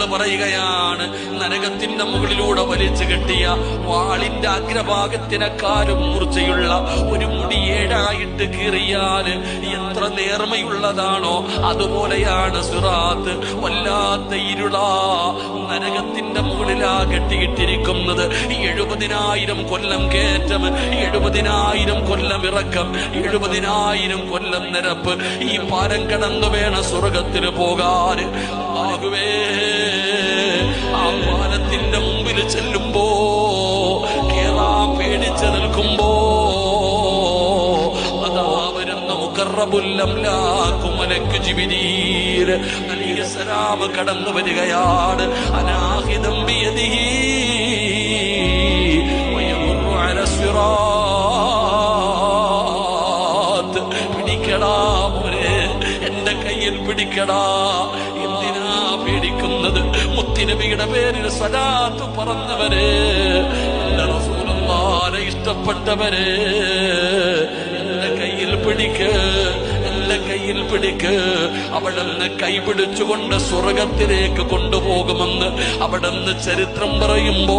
തങ്ങൾ പറയുകയാണ് നരകത്തിന്റെ മുകളിലൂടെ വലിച്ചു കെട്ടിയ വാളിന്റെ അഗ്രഭാഗത്തിനെക്കാരും മൂർച്ചയുള്ള ഒരു മുടി ഏഴായിട്ട് കീറിയാൽ എത്ര നേർമയുള്ളതാണോ അതുപോലെയാണ് സുറാത്ത്. വല്ലാത്ത ഇരുളാ നരകത്തിന്റെ മുകളിലാ കെട്ടിയിട്ടിരിക്കുന്നത്. എഴുപതിനായിരം കൊല്ലം കയറ്റം എഴുപതിനായിരം കൊല്ലം ഇറക്കം എഴുപതിനായിരം കൊല്ലം നിരപ്പ്. ഈ പാരം കടന്നു വേണം സ്വർഗത്തിന് പോകാൻ ആകുവേ മുമ്പിൽ ചെല്ലുമ്പോ കേറാ പേടിച്ചു നിൽക്കുമ്പോ കടന്നു വരികയാണ്. അനാഹിതം അല പിടിക്കടാ എന്റെ കയ്യിൽ പിടിക്കടാ. മുത്തിനബിയുടെ പേരിൽ സലാത്ത് എന്റെ റസൂലുള്ളാനെ ഇഷ്ടപ്പെട്ടവര്. എന്റെ കയ്യിൽ പിടിക്ക് എന്റെ കയ്യിൽ പിടിക്ക്. അവിടുന്ന് കൈപിടിച്ചുകൊണ്ട് സ്വർഗത്തിലേക്ക് കൊണ്ടുപോകുമെന്ന് അവിടുന്ന് ചരിത്രം പറയുമ്പോ